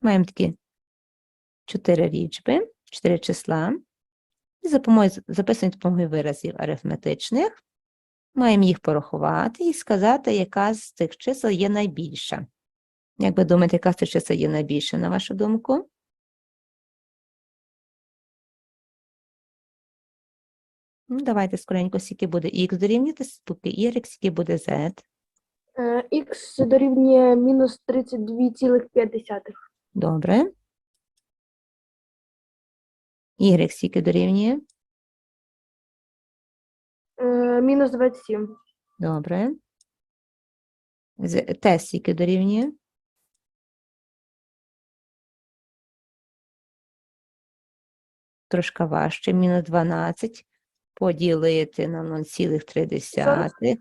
Маємо такі чотири лічби, чотири числа. І записуємо допомогою виразів арифметичних. Маємо їх порахувати і сказати, яка з цих чисел є найбільша. Як ви думаєте, яка з цих чисел є найбільша, на вашу думку? Ну, давайте скоренько, скільки буде х дорівнювати, скільки y, скільки буде z. Х дорівнює мінус 32,5. Добре. Y скільки дорівнює? Е, Мінус 27. Добре. З Т скільки дорівнює? Трошки важче. Мінус 12 поділити на 0,3.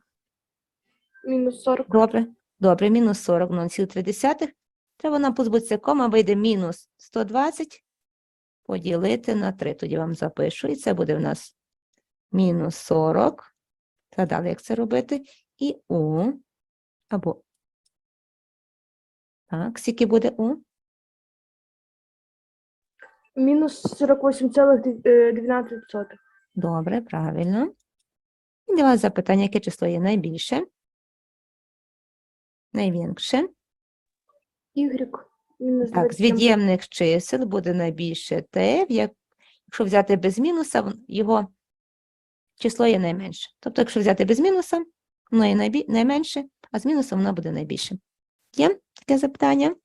Мінус 40. Добре. Добре, мінус 40 на 0,3. Треба нам позбутися кома, вийде мінус 120 поділити на 3. Тоді вам запишу. І це буде в нас мінус 40. Згадали, як це робити. І У або так, скільки буде У? Мінус 48,12. Добре, правильно. І для вас запитання, яке число є найбільше? Найменше. Y. Мінус Так, з від'ємних чисел буде найбільше t, як- якщо взяти без мінуса, його число є найменше. Тобто, якщо взяти без мінуса, воно є найбі- найменше, а з мінусом воно буде найбільше. Є таке запитання?